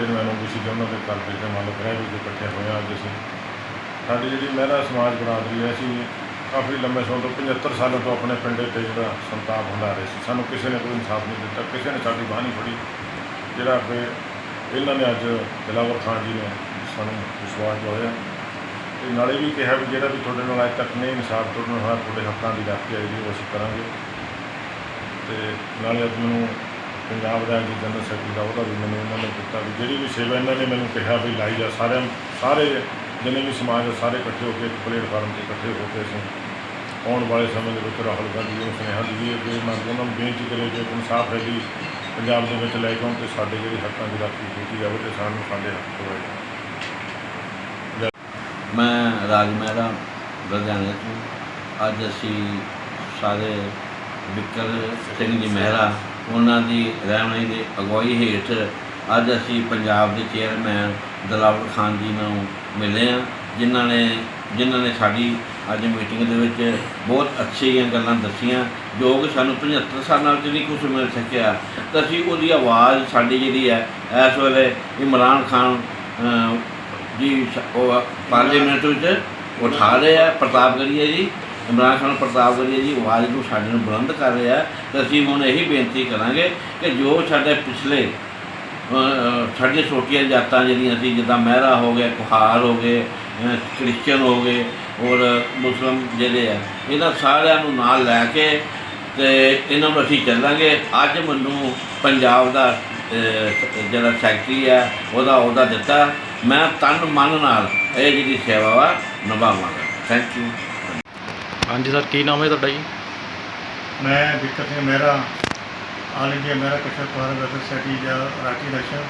Chairman ਨੂੰ ਸੀ ਉਹਨਾਂ ਦੇ ਘਰ ਵਿੱਚ ਮੰਨ ਲਓ ਵੀ ਇਕੱਠੇ ਹੋਏ ਹਾਂ ਅੱਜ ਅਸੀਂ। ਸਾਡੀ ਜਿਹੜੀ ਮਹਿਰਾ ਸਮਾਜ ਬਰਾਦਰੀ ਹੈ, ਅਸੀਂ ਕਾਫੀ ਲੰਬੇ ਸਮੇਂ ਤੋਂ 75 ਸਾਲਾਂ ਤੋਂ ਆਪਣੇ ਪਿੰਡੇ ਤੇ ਜਿਹੜਾ ਸੰਤਾਪ ਹੁੰਦਾ ਰਹੇ ਸੀ। ਸਾਨੂੰ ਕਿਸੇ ਨੇ ਕੋਈ ਇਨਸਾਫ ਨਹੀਂ ਦਿੱਤਾ, ਕਿਸੇ ਨੇ ਸਾਡੀ ਬਾਹ ਨਹੀਂ ਫੜੀ। ਜਿਹੜਾ ਕਿ ਇਹਨਾਂ ਨੇ ਅੱਜ ਦਿਲਾਵਰ ਖਾਨ ਜੀ ਨੇ ਸਾਨੂੰ ਵਿਸ਼ਵਾਸ ਦਿਵਾਇਆ। ਤੇ ਨਾਲੇ ਵੀ ਕਿਹਾ ਵੀ ਜਿਹੜਾ ਵੀ ਤੁਹਾਡੇ ਨਾਲ ਅੱਜ ਤੱਕ ਨਹੀਂ ਇਨਸਾਫ, ਤੁਹਾਡੇ ਨਾਲ ਹੋਇਆ ਤੁਹਾਡੇ ਹੱਕਾਂ ਦੀ ਰਾਖੀ ਆਈ ਜੀ ਉਹ ਅਸੀਂ ਕਰਾਂਗੇ। ਤੇ ਨਾਲੇ ਅੱਜ ਮੈਨੂੰ ਪੰਜਾਬ ਦਾ ਜੀ ਜਨਰਲ ਸੈਕਟਰੀ ਦਾ, ਉਹਦਾ ਵੀ ਮੈਨੂੰ ਉਹਨਾਂ ਨੇ ਦਿੱਤਾ ਵੀ ਜਿਹੜੀ ਵੀ ਸੇਵਾ ਇਹਨਾਂ ਨੇ ਮੈਨੂੰ ਕਿਹਾ ਵੀ ਲਾਈ ਜਾ, ਸਾਰਿਆਂ ਸਾਰੇ ਜਿੰਨੇ ਵੀ ਸਮਾਜ ਆ, ਸਾਰੇ ਇਕੱਠੇ ਹੋ ਕੇ ਇੱਕ ਪਲੇਟਫਾਰਮ ਤੇ ਇਕੱਠੇ ਹੋ ਕੇ ਅਸੀਂ ਆਉਣ ਵਾਲੇ ਸਮੇਂ ਦੇ ਵਿੱਚ ਰਾਹੁਲ ਗਾਂਧੀ ਜੀ ਨੂੰ ਸੁਨੇਹਾ ਦਈਏ ਕਿ ਮੈਂ ਉਹਨਾਂ ਨੂੰ ਬੇਨਤੀ ਕਰੇ ਕਿ ਇਨਸਾਫ ਰੈਲੀ ਪੰਜਾਬ ਦੇ ਵਿੱਚ ਲੈ ਕੇ ਆਉਣ ਤੇ ਸਾਡੇ ਜਿਹੜੇ ਹੱਕਾਂ ਦੀ ਰਾਖੀ ਕੀਤੀ ਜਾਵੇ ਤੇ ਸਾਨੂੰ ਸਾਡੇ ਹੱਕ ਦਿਵਾਏ ਜਾਣ ਮੈਂ ਰਾਜ ਮਹਿਰਾ ਲੁਧਿਆਣੇ ਤੋਂ, ਅੱਜ ਅਸੀਂ ਸਾਰੇ ਵਿਕਰ ਸਿੰਘ ਜੀ ਮਹਿਰਾ ਉਹਨਾਂ ਦੀ ਰਹਿਨੁਮਾਈ ਦੀ ਅਗਵਾਈ ਹੇਠ ਅੱਜ ਅਸੀਂ ਪੰਜਾਬ ਦੇ ਚੇਅਰਮੈਨ ਦਲਾਵਰ ਖਾਨ ਜੀ ਨੂੰ ਮਿਲੇ ਹਾਂ, ਜਿਨ੍ਹਾਂ ਨੇ ਜਿਨ੍ਹਾਂ ਨੇ ਸਾਡੀ ਅੱਜ ਮੀਟਿੰਗ ਦੇ ਵਿੱਚ ਬਹੁਤ ਅੱਛੀਆਂ ਗੱਲਾਂ ਦੱਸੀਆਂ, ਜੋ ਕਿ ਸਾਨੂੰ 75 ਸਾਲਾਂ ਵਿੱਚ ਨਹੀਂ ਕੁਝ ਮਿਲ ਸਕਿਆ। ਤਾਂ ਅਸੀਂ ਉਹਦੀ ਆਵਾਜ਼ ਸਾਡੀ ਜਿਹੜੀ ਹੈ, ਇਸ ਵੇਲੇ ਇਮਰਾਨ ਖਾਨ ਜੀ, ਉਹ ਪਾਰਲੀਮੈਂਟ ਵਿੱਚ ਉਠਾ ਰਹੇ ਆ ਪ੍ਰਤਾਪਗੜੀਆ ਜੀ। ਇਮਰਾਨ ਖਾਨ ਪ੍ਰਤਾਪਗੜੀਆ ਜੀ ਆਵਾਜ਼ ਨੂੰ ਸਾਡੇ ਨੂੰ ਬੁਲੰਦ ਕਰ ਰਿਹਾ ਆ ਤੇ ਅਸੀਂ ਹੁਣ ਇਹੀ ਬੇਨਤੀ ਕਰਾਂਗੇ ਕਿ ਜੋ ਸਾਡੇ ਪਿਛਲੇ ਅ, ਸਾਡੀਆਂ ਛੋਟੀਆਂ ਜਾਤਾਂ ਜਿਹੜੀਆਂ ਸੀ ਜਿੱਦਾਂ ਮਹਿਰਾ ਹੋ ਗਏ ਕੁਹਾਰ ਹੋ ਗਏ ਅ, ਕ੍ਰਿਸਚਨ ਹੋ ਗਏ ਔਰ ਮੁਸਲਮ ਜਿਹੜੇ ਆ ਇਹਨਾਂ ਸਾਰਿਆਂ ਨੂੰ ਨਾਲ ਲੈ ਕੇ ਤੇ ਇਹਨਾਂ ਨੂੰ ਅਸੀਂ ਚੱਲਾਂਗੇ। ਅੱਜ ਮੈਨੂੰ ਪੰਜਾਬ ਦਾ ਜਿਹੜਾ ਸੈਕਟਰੀ ਆ ਉਹਦਾ ਉਹਦਾ ਦਿੱਤਾ। ਮੈਂ ਤਨ ਮਨ ਨਾਲ ਇਹ ਜਿਹੜੀ ਸੇਵਾ ਵਾ ਨਿਭਾਵਾਂਗਾ। ਥੈਂਕ ਯੂ ਹਾਂਜੀ ਸਰ ਕੀ ਨਾਮ ਹੈ ਤੁਹਾਡਾ ਜੀ? ਮੈਂ Vikar Singh Mehra all India Mehra Kashar Kuhar welfare society ਦਾ ਰਾਖੀ ਦਰਸ਼ਨ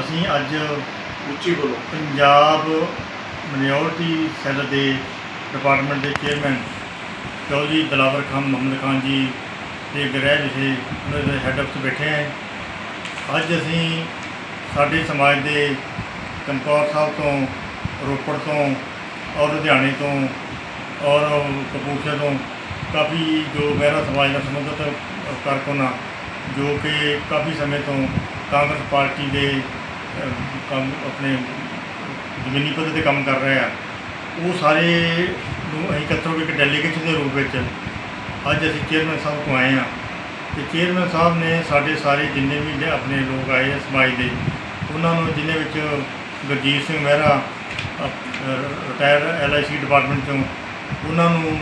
ਅਸੀਂ ਅੱਜ ਉੱਚੀ ਬੋਲੋ। ਪੰਜਾਬ ਮਿਨੋਰਟੀ ਸੈੱਲ ਦੇ ਡਿਪਾਰਟਮੈਂਟ ਦੇ ਚੇਅਰਮੈਨ ਚੌਧਰੀ ਦਲਾਵਰ ਖਾਨ ਮੁਹੰਮਦ ਖਾਨ ਜੀ ਦੇ ਗ੍ਰਹਿ ਵਿਖੇ ਉਹਨਾਂ ਦੇ ਹੈੱਡ 'ਚ ਬੈਠੇ ਹਾਂ। ਅੱਜ ਅਸੀਂ ਸਾਡੇ ਸਮਾਜ ਦੇ ਚਮਕੌਰ ਸਾਹਿਬ ਤੋਂ ਰੋਪੜ ਤੋਂ ਔਰ ਲੁਧਿਆਣੇ ਤੋਂ ਔਰ ਕਪੂਰਥਲੇ ਤੋਂ ਕਾਫੀ ਜੋ ਮਹਿਰਾ ਸਮਾਜ ਨਾਲ ਸੰਬੰਧਿਤ ਕਾਰਕੁਨ ਜੋ ਕਿ ਕਾਫੀ ਸਮੇਂ ਤੋਂ ਕਾਂਗਰਸ ਪਾਰਟੀ ਦੇ ਕੰਮ ਆਪਣੇ ਜ਼ਮੀਨੀ ਪੱਧਰ ਤੇ ਕੰਮ ਕਰ ਰਹੇ ਆ। ਉਹ ਸਾਰੇ ਨੂੰ ਅਸੀਂ ਇਕੱਠੇ ਇੱਕ ਡੈਲੀਗੇਸ਼ਨ ਦੇ ਰੂਪ ਵਿੱਚ ਅੱਜ ਅਸੀਂ ਚੇਅਰਮੈਨ ਸਾਹਿਬ ਕੋਲ ਆਏ ਆ। ਤੇ ਚੇਅਰਮੈਨ ਸਾਹਿਬ ਨੇ ਸਾਡੇ ਸਾਰੇ ਜਿੰਨੇ ਵੀ ਆਪਣੇ ਲੋਕ ਆਏ ਆ ਸਮਾਜ ਦੇ, ਉਹਨਾਂ ਨੂੰ ਜਿਨ੍ਹਾਂ ਵਿੱਚ Gurjeet Singh Mehra retire LIC department ਤੋਂ ਉਹਨਾਂ ਨੂੰ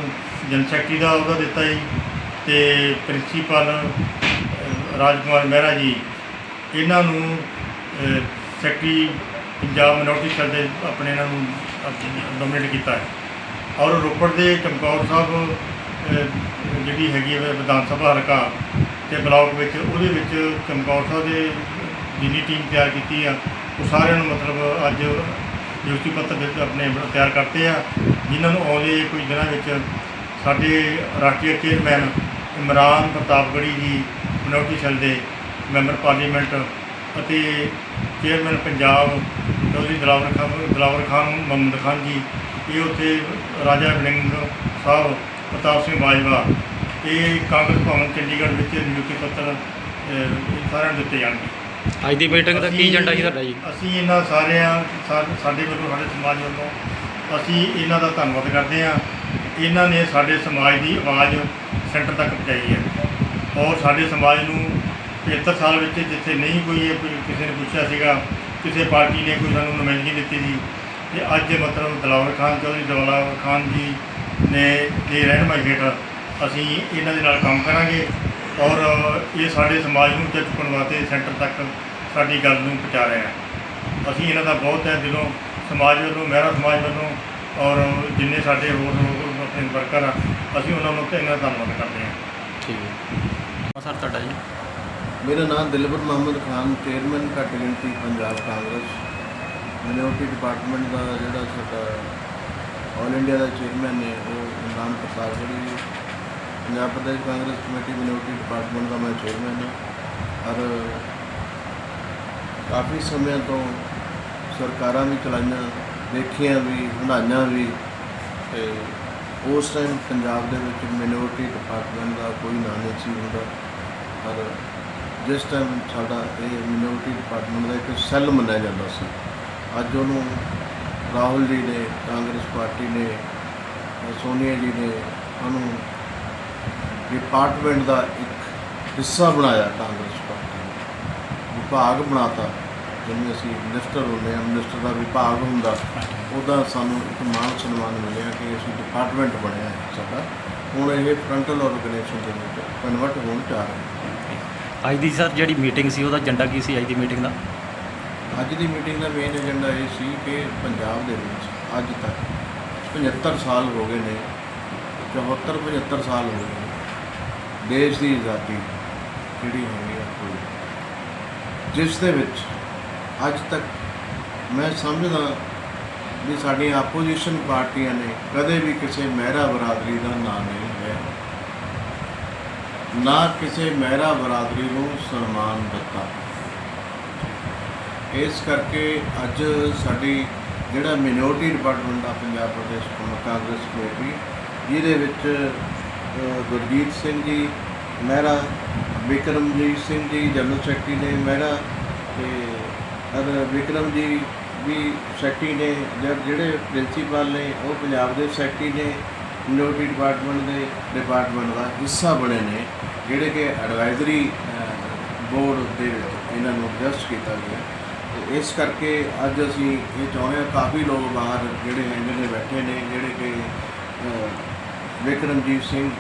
ਜਨ ਸੈਕਟਰੀ ਦਾ ਅਹੁਦਾ ਦਿੱਤਾ ਜੀ ਤੇ ਪ੍ਰਿੰਸੀਪਲ ਅਹ, ਰਾਜਕੁਮਾਰ ਮਹਿਰਾ ਜੀ ਇਹਨਾਂ ਨੂੰ ਸੈਕਟਰੀ ਪੰਜਾਬ ਮਿਨੋਰਟੀ ਸੈੱਲ ਦੇ ਆਪਣੇ ਇਹਨਾਂ ਨੂੰ ਨੋਮੀਨੇਟ ਕੀਤਾ ਹੈ। ਔਰ ਰੋਪੜ ਦੇ ਚਮਕੌਰ ਸਾਹਿਬ ਜਿਹੜੀ ਹੈਗੀ ਹੈ ਵਿਧਾਨ ਸਭਾ ਹਲਕਾ ਤੇ ਬਲਾਕ ਵਿੱਚ ਉਹਦੇ ਵਿੱਚ ਚਮਕੌਰ ਸਾਹਿਬ ਦੇ ਜਿੰਨੀ ਟੀਮ ਤਿਆਰ ਕੀਤੀ ਆ ਉਹ ਸਾਰਿਆਂ ਨੂੰ ਮਤਲਬ ਅੱਜ ਨਿਯੁਕਤੀ ਪੱਤਰ ਦਿੱਤੇ ਆਪਣੇ ਤਿਆਰ ਕਰਤੇ ਆ। ਜਿਨ੍ਹਾਂ ਨੂੰ ਆਉਂਦੇ ਕੁਝ ਦਿਨਾਂ ਵਿੱਚ ਸਾਡੇ ਰਾਸ਼ਟਰੀ chairman Imran Pratapgarhi ji minority cell ਦੇ ਮੈਂਬਰ ਪਾਰਲੀਮੈਂਟ ਅਤੇ ਚੇਅਰਮੈਨ ਪੰਜਾਬ ਚੌਧਰੀ ਦਲਾਵਰ ਖਾਨ ਦਲਾਵਰ ਖਾਨ ਮੁਹੰਮਦ ਖਾਨ ਜੀ, ਇਹ ਉੱਥੇ ਰਾਜਾ ਵੜਿੰਗ ਸਾਹਿਬ ਪ੍ਰਤਾਪ ਸਿੰਘ ਬਾਜਵਾ, ਇਹ ਕਾਂਗਰਸ ਭਵਨ ਚੰਡੀਗੜ੍ਹ ਵਿੱਚ ਨਿਯੁਕਤੀ ਪੱਤਰ ਸਾਰਿਆਂ ਨੂੰ ਦਿੱਤੇ ਜਾਣਗੇ। ਅੱਜ ਦੀ ਮੀਟਿੰਗ ਦਾ ਕੀ ਏਜੰਡਾ ਸੀ ਤੁਹਾਡਾ ਜੀ? ਅਸੀਂ ਇਹਨਾਂ ਸਾਰਿਆਂ ਸਾ- ਸਾਡੇ ਵੱਲੋਂ ਸਾਡੇ ਸਮਾਜ ਵੱਲੋਂ ਅਸੀਂ ਇਹਨਾਂ ਦਾ ਧੰਨਵਾਦ ਕਰਦੇ ਹਾਂ। ਇਹਨਾਂ ਨੇ ਸਾਡੇ ਸਮਾਜ ਦੀ ਆਵਾਜ਼ ਸੈਂਟਰ ਤੱਕ ਪਹੁੰਚਾਈ ਹੈ। ਔਰ ਸਾਡੇ ਸਮਾਜ ਨੂੰ 75 ਸਾਲ ਵਿੱਚ ਜਿੱਥੇ ਨਹੀਂ ਕੋਈ ਇਹ ਕੋਈ ਕਿਸੇ ਨੇ ਪੁੱਛਿਆ ਸੀਗਾ ਕਿਸੇ ਪਾਰਟੀ ਨੇ ਕੋਈ ਸਾਨੂੰ ਨੁਮਾਇੰਦਗੀ ਦਿੱਤੀ ਸੀ ਤੇ ਅੱਜ ਮਤਲਬ ਦਲਾਵਰ ਖਾਨ ਚੌਧਰੀ ਦਲਾਵਰ ਖਾਨ ਜੀ ਨੇ ਦੇ ਰਹਿਨਮਾਈ ਹੇਠ ਅਸੀਂ ਇਹਨਾਂ ਦੇ ਨਾਲ ਕੰਮ ਕਰਾਂਗੇ। ਔਰ ਇਹ ਸਾਡੇ ਸਮਾਜ ਨੂੰ ਉੱਤੇ ਚੁੱਕਣ ਵਾਸਤੇ ਸੈਂਟਰ ਤੱਕ ਸਾਡੀ ਗੱਲ ਨੂੰ ਪਹੁੰਚਾ ਰਹੇ ਆ। ਅਸੀਂ ਇਹਨਾਂ ਦਾ ਬਹੁਤ ਹੈ ਦਿਲੋਂ ਸਮਾਜ ਵੱਲੋਂ ਮਹਿਰਾ ਸਮਾਜ ਵੱਲੋਂ ਔਰ ਜਿੰਨੇ ਸਾਡੇ ਹੋਰ ਲੋਕ ਆਪਣੇ ਵਰਕਰ ਆ ਅਸੀਂ ਉਹਨਾਂ ਨੂੰ ਤੇ ਇਹਨਾਂ ਦਾ ਧੰਨਵਾਦ ਕਰਦੇ ਹਾਂ। ਠੀਕ ਹੈ। ਸਰ ਤੁਹਾਡਾ ਜੀ? ਮੇਰਾ ਨਾਮ ਦਿਲਬਰ ਮੁਹੰਮਦ ਖਾਨ ਚੇਅਰਮੈਨ ਘੱਟ ਗਿਣਤੀ ਪੰਜਾਬ ਕਾਂਗਰਸ। ਮਿਨੋਰਟੀ ਡਿਪਾਰਟਮੈਂਟ ਦਾ ਜਿਹੜਾ ਸਾਡਾ ਆਲ ਇੰਡੀਆ ਦਾ ਚੇਅਰਮੈਨ ਹੈ ਉਹ Imran Garhi ji. Punjab Pradesh Congress committee minority department ਦਾ ਮੈਂ ਚੇਅਰਮੈਨ ਹਾਂ। ਔਰ ਕਾਫੀ ਸਮੇਂ ਤੋਂ ਸਰਕਾਰਾਂ ਵੀ ਚਲਾਈਆਂ, ਦੇਖੀਆਂ ਵੀ, ਬਣਾਈਆਂ ਵੀ ਤੇ ਉਸ ਟਾਈਮ ਪੰਜਾਬ ਦੇ ਵਿੱਚ ਮਿਨੋਰਟੀ ਡਿਪਾਰਟਮੈਂਟ ਦਾ ਕੋਈ ਨਾਂ ਨਹੀਂ ਸੀ ਹੁੰਦਾ। ਪਰ ਜਿਸ ਟਾਈਮ ਸਾਡਾ ਇਹ ਮਿਨੋਰਟੀ ਡਿਪਾਰਟਮੈਂਟ ਦਾ ਇੱਕ ਸੈੱਲ ਮੰਨਿਆ ਜਾਂਦਾ ਸੀ, ਅੱਜ ਉਹਨੂੰ ਰਾਹੁਲ ਜੀ ਨੇ, ਕਾਂਗਰਸ ਪਾਰਟੀ ਨੇ, ਸੋਨੀਆ ਜੀ ਨੇ ਡਿਪਾਰਟਮੈਂਟ ਦਾ ਇੱਕ ਹਿੱਸਾ ਬਣਾਇਆ ਕਾਂਗਰਸ ਪਾਰਟੀ ਨੇ। ਵਿਭਾਗ ਬਣਾਤਾ ਜਿਵੇਂ ਅਸੀਂ ਮਿਨਿਸਟਰ ਹੁੰਦੇ ਹਾਂ ਮਿਨਿਸਟਰ ਦਾ ਵਿਭਾਗ ਹੁੰਦਾ ਉਹਦਾ ਸਾਨੂੰ ਇੱਕ ਮਾਣ ਸਨਮਾਨ ਮਿਲਿਆ ਕਿ ਅਸੀਂ ਡਿਪਾਰਟਮੈਂਟ ਬਣਿਆ ਹੈ ਸਾਡਾ। ਹੁਣ ਇਹ ਫਰੰਟਲ ਆਰਗੇਨਾਈਜੇਸ਼ਨ ਦੇ ਵਿੱਚ ਕਨਵਰਟ ਹੋਣ ਜਾ ਰਿਹਾ ਅੱਜ ਦੀ ਸਰ ਜਿਹੜੀ ਮੀਟਿੰਗ ਸੀ ਉਹਦਾ ਏਜੰਡਾ ਕੀ ਸੀ ਅੱਜ ਦੀ ਮੀਟਿੰਗ ਦਾ? ਅੱਜ ਦੀ ਮੀਟਿੰਗ ਦਾ ਮੇਨ ਏਜੰਡਾ ਇਹ ਸੀ ਕਿ ਪੰਜਾਬ ਦੇ ਵਿੱਚ ਅੱਜ ਤੱਕ 75 ਸਾਲ ਹੋ ਗਏ ਨੇ 74 75 ਸਾਲ ਹੋ ਗਏ ਦੇਸ਼ ਦੀ ਆਜ਼ਾਦੀ ਜਿਹੜੀ ਹੋਈ ਹੈ ਹੋਈ ਜਿਸ ਦੇ ਵਿੱਚ ਅੱਜ ਤੱਕ ਮੈਂ ਸਮਝਦਾ ਵੀ ਸਾਡੀਆਂ ਆਪੋਜੀਸ਼ਨ ਪਾਰਟੀਆਂ ਨੇ ਕਦੇ ਵੀ ਕਿਸੇ ਮਹਿਰਾ ਬਰਾਦਰੀ ਦਾ ਨਾਂ ਨਹੀਂ ਲਿਆ। ਨਾ ਕਿਸੇ ਮਹਿਰਾ ਬਰਾਦਰੀ ਨੂੰ ਸਨਮਾਨ ਦਿੱਤਾ। ਇਸ ਕਰਕੇ ਅੱਜ ਸਾਡੀ ਜਿਹੜਾ ਮਿਨੋਰਟੀ ਡਿਪਾਰਟਮੈਂਟ ਆ, ਪੰਜਾਬ ਪ੍ਰਦੇਸ਼ ਕਾਂਗਰਸ ਕਮੇਟੀ, ਜਿਹਦੇ ਵਿੱਚ ਗੁਰਜੀਤ ਸਿੰਘ ਜੀ, ਮਹਿਰਾ ਵਿਕਰਮਜੀਤ ਸਿੰਘ ਜੀ, ਜਨਰਲ ਸੈਕਟਰੀ ਨੇ ਮਹਿਰਾ ਤੇ ਅਰ ਵਿਕਰਮ ਜੀ ਵੀ ਸੈਕਟਰੀ ਨੇ ਜਿਹੜੇ ਪ੍ਰਿੰਸੀਪਲ ਨੇ ਉਹ ਪੰਜਾਬ ਦੇ ਸੈਕਟਰੀ ਨੇ ਮਿਨੋਰਟੀ ਡਿਪਾਰਟਮੈਂਟ ਦੇ ਡਿਪਾਰਟਮੈਂਟ ਦਾ ਹਿੱਸਾ ਬਣੇ ਨੇ, ਜਿਹੜੇ ਕਿ ਐਡਵਾਈਜ਼ਰੀ ਬੋਰਡ ਦੇ ਵਿੱਚ ਇਹਨਾਂ ਨੂੰ ਐਡਜਸਟ ਕੀਤਾ ਗਿਆ। ਤੇ ਇਸ ਕਰਕੇ ਅੱਜ ਅਸੀਂ ਇਹ ਚਾਹੁੰਦੇ ਹਾਂ, ਕਾਫੀ ਲੋਕ ਬਾਹਰ ਜਿਹੜੇ ਹੈਗੇ ਨੇ ਬੈਠੇ ਨੇ, ਜਿਹੜੇ ਕਿ ਵਿਕਰਮਜੀਤ ਸਿੰਘ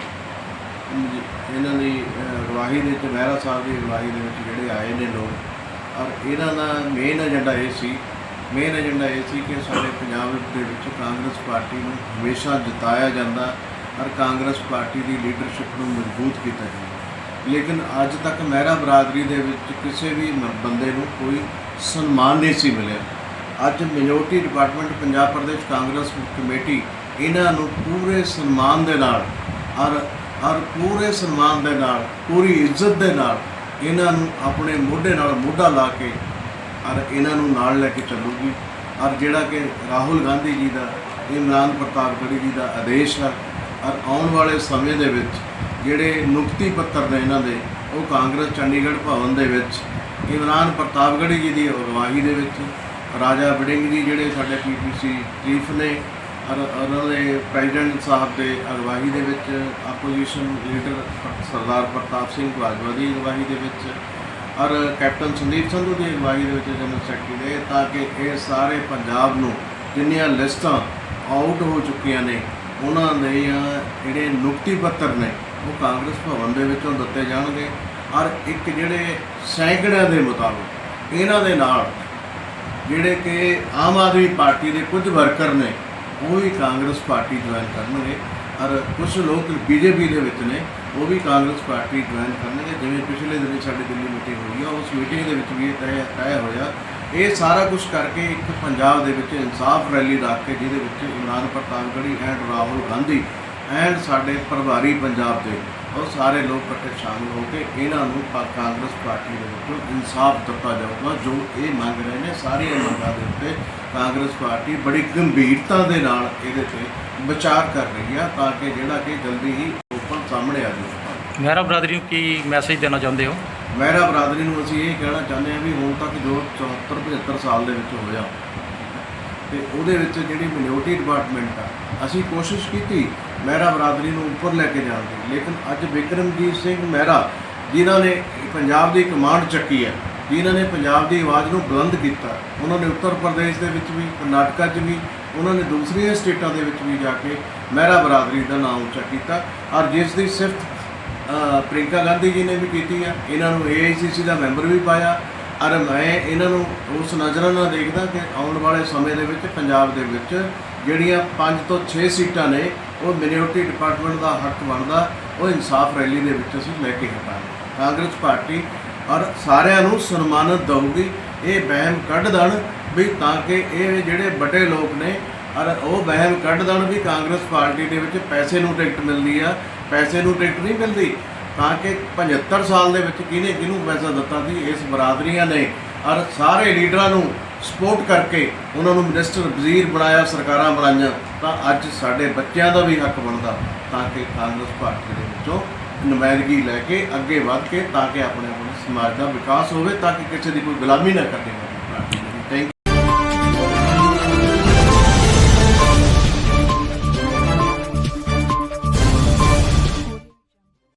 ਇਹਨਾਂ ਦੀ ਅਗਵਾਈ ਦੇ ਵਿੱਚ, ਮਹਿਰਾ ਸਾਹਿਬ ਦੀ ਅਗਵਾਈ ਦੇ ਵਿੱਚ ਜਿਹੜੇ ਆਏ ਨੇ ਲੋਕ, ਔਰ ਇਹਨਾਂ ਦਾ ਮੇਨ ਏਜੰਡਾ ਇਹ ਸੀ ਮੇਨ ਏਜੰਡਾ ਇਹ ਸੀ ਕਿ ਸਾਡੇ ਪੰਜਾਬ ਦੇ ਵਿੱਚ ਕਾਂਗਰਸ ਪਾਰਟੀ ਨੂੰ ਹਮੇਸ਼ਾ ਜਿਤਾਇਆ ਜਾਂਦਾ, ਔਰ ਕਾਂਗਰਸ ਪਾਰਟੀ ਦੀ ਲੀਡਰਸ਼ਿਪ ਨੂੰ ਮਜ਼ਬੂਤ ਕੀਤਾ ਜਾਂਦਾ। ਲੇਕਿਨ ਅੱਜ ਤੱਕ ਮਹਿਰਾ ਬਰਾਦਰੀ ਦੇ ਵਿੱਚ ਕਿਸੇ ਵੀ ਬੰਦੇ ਨੂੰ ਕੋਈ ਸਨਮਾਨ ਨਹੀਂ ਸੀ ਮਿਲਿਆ। ਅੱਜ minority department Punjab Pradesh Congress committee ਇਹਨਾਂ ਨੂੰ ਪੂਰੇ ਸਨਮਾਨ ਦੇ ਨਾਲ ਔਰ ਔਰ ਪੂਰੇ ਸਨਮਾਨ ਦੇ ਨਾਲ, ਪੂਰੀ ਇੱਜ਼ਤ ਦੇ ਨਾਲ ਇਹਨਾਂ ਨੂੰ ਆਪਣੇ ਮੋਢੇ ਨਾਲ ਮੋਢਾ ਲਾ ਕੇ ਔਰ ਇਹਨਾਂ ਨੂੰ ਨਾਲ ਲੈ ਕੇ ਚੱਲੂਗੀ। ਔਰ ਜਿਹੜਾ ਕਿ ਰਾਹੁਲ ਗਾਂਧੀ ਜੀ ਦਾ, ਇਮਰਾਨ ਪ੍ਰਤਾਪਗੜ੍ਹੀ ਜੀ ਦਾ ਆਦੇਸ਼ ਹੈ ਔਰ ਆਉਣ ਵਾਲੇ ਸਮੇਂ ਦੇ ਵਿੱਚ ਜਿਹੜੇ ਨੁਕਤੀ ਪੱਤਰ ਨੇ ਇਹਨਾਂ ਦੇ, ਉਹ ਕਾਂਗਰਸ ਚੰਡੀਗੜ੍ਹ ਭਵਨ ਦੇ ਵਿੱਚ, ਇਮਰਾਨ ਪ੍ਰਤਾਪਗੜ੍ਹੀ ਜੀ ਦੀ ਅਗਵਾਈ ਦੇ ਵਿੱਚ, ਰਾਜਾ ਬੜਿੰਗ ਜੀ ਜਿਹੜੇ ਸਾਡੇ ਪੀਪੀਸੀ ਚੀਫ ਨੇ ਉਹਨਾਂ ਦੇ ਪ੍ਰੈਜ਼ੀਡੈਂਟ ਸਾਹਿਬ ਦੇ ਅਗਵਾਈ ਦੇ ਵਿੱਚ ਆਪੋਜੀਸ਼ਨ ਲੀਡਰ ਸਰਦਾਰ ਪ੍ਰਤਾਪ ਸਿੰਘ ਬਾਜਵਾ ਦੀ ਅਗਵਾਈ ਦੇ ਵਿੱਚ ਔਰ ਕੈਪਟਨ ਸੰਦੀਪ ਸੰਧੂ ਦੀ ਅਗਵਾਈ ਦੇ ਵਿੱਚ ਜਨਰਲ ਸੈਕਟਰੀ ਦੇ ਤਾਂ ਕਿ ਇਹ ਸਾਰੇ ਪੰਜਾਬ ਨੂੰ ਜਿੰਨੀਆਂ ਲਿਸਟਾਂ ਆਊਟ ਹੋ ਚੁੱਕੀਆਂ ਨੇ, ਉਹਨਾਂ ਦੇ ਜਿਹੜੇ ਨੁਕਤੀ ਪੱਤਰ ਨੇ, ਉਹ ਕਾਂਗਰਸ ਭਵਨ ਦੇ ਵਿੱਚੋਂ ਦਿੱਤੇ ਜਾਣਗੇ। ਔਰ ਇੱਕ ਜਿਹੜੇ ਸੈਂਕੜਿਆਂ ਦੇ ਮੁਤਾਬਕ ਇਹਨਾਂ ਦੇ ਨਾਲ ਜਿਹੜੇ ਕਿ ਆਮ ਆਦਮੀ ਪਾਰਟੀ ਦੇ ਕੁਝ ਵਰਕਰ ਨੇ ਉਹ ਵੀ ਕਾਂਗਰਸ ਪਾਰਟੀ ਜੁਆਇਨ ਕਰਨਗੇ। ਔਰ ਕੁਝ ਲੋਕ ਬੀਜੇਪੀ ਦੇ ਵਿੱਚ ਨੇ, ਉਹ ਵੀ ਕਾਂਗਰਸ ਪਾਰਟੀ ਜੁਆਇਨ ਕਰਨਗੇ। ਜਿਵੇਂ ਪਿਛਲੇ ਦਿਨੀ ਸਾਡੀ ਦਿੱਲੀ ਮੀਟਿੰਗ ਹੋਈ ਆ, ਉਸ ਮੀਟਿੰਗ ਦੇ ਵਿੱਚ ਵੀ ਇਹ ਤੈਅ ਤੈਅ ਹੋਇਆ। ਇਹ ਸਾਰਾ ਕੁਝ ਕਰਕੇ ਇੱਕ ਪੰਜਾਬ ਦੇ ਵਿੱਚ ਇਨਸਾਫ ਰੈਲੀ ਰੱਖ ਕੇ, ਜਿਹਦੇ ਵਿੱਚ ਇਮਰਾਨ ਗੜੀ ਐਂਡ ਰਾਹੁਲ ਗਾਂਧੀ ਐਂਡ ਸਾਡੇ ਪ੍ਰਭਾਰੀ ਪੰਜਾਬ ਦੇ ਉਹ ਸਾਰੇ ਲੋਕ ਇਕੱਠੇ ਸ਼ਾਮਲ ਹੋ ਕੇ ਇਹਨਾਂ ਨੂੰ ਕਾਂਗਰਸ ਪਾਰਟੀ ਦੇ ਵਿੱਚੋਂ ਇਨਸਾਫ ਦਿੱਤਾ ਜਾਊਗਾ ਜੋ ਇਹ ਮੰਗ ਰਹੇ ਨੇ ਸਾਰੀਆਂ ਮੰਗਾਂ ਦੇ ਉੱਤੇ ਕਾਂਗਰਸ ਪਾਰਟੀ ਬੜੀ ਗੰਭੀਰਤਾ ਦੇ ਨਾਲ ਇਹਦੇ ਤੇ ਵਿਚਾਰ ਕਰ ਰਹੀ ਆ ਤਾਂ ਕਿ ਜਿਹੜਾ ਕਿ ਜਲਦੀ ਹੀ ਓਪਨ ਸਾਹਮਣੇ ਆ ਜਾਊਗਾ ਮਹਿਰਾ ਬਰਾਦਰੀ ਨੂੰ ਕੀ ਮੈਸੇਜ ਦੇਣਾ ਚਾਹੁੰਦੇ ਹੋ? ਮਹਿਰਾ ਬਰਾਦਰੀ ਨੂੰ ਅਸੀਂ ਇਹ ਕਹਿਣਾ ਚਾਹੁੰਦੇ ਹਾਂ ਵੀ ਹੁਣ ਤੱਕ ਜੋ 74 75 ਸਾਲ ਦੇ ਵਿੱਚ ਹੋਇਆ ਤੇ ਉਹਦੇ ਵਿੱਚ ਜਿਹੜੀ ਮਿਨੋਰਟੀ ਡਿਪਾਰਟਮੈਂਟ ਆ ਅਸੀਂ ਕੋਸ਼ਿਸ਼ ਕੀਤੀ ਮਹਿਰਾ ਬਰਾਦਰੀ ਨੂੰ ਉੱਪਰ ਲੈ ਕੇ ਜਾਣ ਦੀ। ਲੇਕਿਨ ਅੱਜ ਵਿਕਰਮਜੀਤ ਸਿੰਘ ਮਹਿਰਾ ਜਿਨ੍ਹਾਂ ਨੇ ਪੰਜਾਬ ਦੀ ਕਮਾਂਡ ਚੱਕੀ ਹੈ ਜਿਨ੍ਹਾਂ ਨੇ ਪੰਜਾਬ ਦੀ ਆਵਾਜ਼ ਨੂੰ ਬੁਲੰਦ ਕੀਤਾ ਉਹਨਾਂ ਨੇ ਉੱਤਰ ਪ੍ਰਦੇਸ਼ ਦੇ ਵਿੱਚ ਵੀ ਕਰਨਾਟਕਾ 'ਚ ਵੀ ਉਹਨਾਂ ਨੇ ਦੂਸਰੀਆਂ ਸਟੇਟਾਂ ਦੇ ਵਿੱਚ ਵੀ ਜਾ ਕੇ ਮਹਿਰਾ ਬਰਾਦਰੀ ਦਾ ਨਾਮ ਉੱਚਾ ਕੀਤਾ। ਔਰ ਜਿਸ ਦੀ ਸਿਫਤ ਅ, ਪ੍ਰਿੰਕਾ ਗਾਂਧੀ ਜੀ ਨੇ ਵੀ ਕੀਤੀ ਆ ਇਹਨਾਂ ਨੂੰ ਏਆਈਸੀਸੀ ਦਾ ਮੈਂਬਰ ਵੀ ਪਾਇਆ ਔਰ ਮੈਂ ਇਹਨਾਂ ਨੂੰ ਉਸ ਨਜ਼ਰਾਂ ਨਾਲ ਦੇਖਦਾ ਕਿ ਆਉਣ ਵਾਲੇ ਸਮੇਂ ਦੇ ਵਿੱਚ ਪੰਜਾਬ ਦੇ ਵਿੱਚ ਜਿਹੜੀਆਂ 5 ਤੋਂ 6 ਸੀਟਾਂ ਨੇ, ਉਹ ਮਿਨੋਰਟੀ ਡਿਪਾਰਟਮੈਂਟ ਦਾ ਹੱਕ ਬਣਦਾ, ਉਹ ਇਨਸਾਫ ਰੈਲੀ ਦੇ ਵਿੱਚ ਅਸੀਂ ਲੈ ਕੇ ਹਟਾਂਗੇ। ਕਾਂਗਰਸ ਪਾਰਟੀ ਔਰ ਸਾਰਿਆਂ ਨੂੰ ਸਨਮਾਨਿਤ ਦਊਗੀ, ਇਹ ਬਹਿਮ ਕੱਢ ਦੇਣ ਵੀ ਤਾਂ ਕਿ ਇਹ ਜਿਹੜੇ ਵੱਡੇ ਲੋਕ ਨੇ, ਔਰ ਉਹ ਬਹਿਮ ਕੱਢ ਦੇਣ ਵੀ ਕਾਂਗਰਸ ਪਾਰਟੀ ਦੇ ਵਿੱਚ ਪੈਸੇ ਨੂੰ ਟਿਕਟ ਮਿਲਦੀ ਆ, ਪੈਸੇ ਨੂੰ ਟਿਕਟ ਨਹੀਂ ਮਿਲਦੀ। ਤਾਂ ਕਿ 75 ਸਾਲ ਦੇ ਵਿੱਚ ਕਿਹਨੇ ਕਿਹਨੂੰ ਪੈਸਾ ਦਿੱਤਾ ਸੀ, ਇਸ ਬਰਾਦਰੀਆਂ ਨੇ ਔਰ ਸਾਰੇ ਲੀਡਰਾਂ ਨੂੰ ਸਪੋਰਟ ਕਰਕੇ ਉਹਨਾਂ ਨੂੰ ਮਿਨਿਸਟਰ ਵਜ਼ੀਰ ਬਣਾਇਆ, ਸਰਕਾਰਾਂ ਬਣਾਈਆਂ, ਤਾਂ ਅੱਜ ਸਾਡੇ ਬੱਚਿਆਂ ਦਾ ਵੀ ਹੱਕ ਬਣਦਾ, ਤਾਂ ਕਿ ਕਾਂਗਰਸ ਪਾਰਟੀ ਦੇ ਵਿੱਚੋਂ ਨੁਮਾਇੰਦਗੀ ਲੈ ਕੇ ਅੱਗੇ ਵਧ ਕੇ, ਤਾਂ ਕਿ ਆਪਣੇ ਆਪਣੇ ਸਮਾਜ ਦਾ ਵਿਕਾਸ ਹੋਵੇ, ਤਾਂ ਕਿ ਕਿਸੇ ਦੀ ਕੋਈ ਗੁਲਾਮੀ ਨਾ ਕਰਨੀ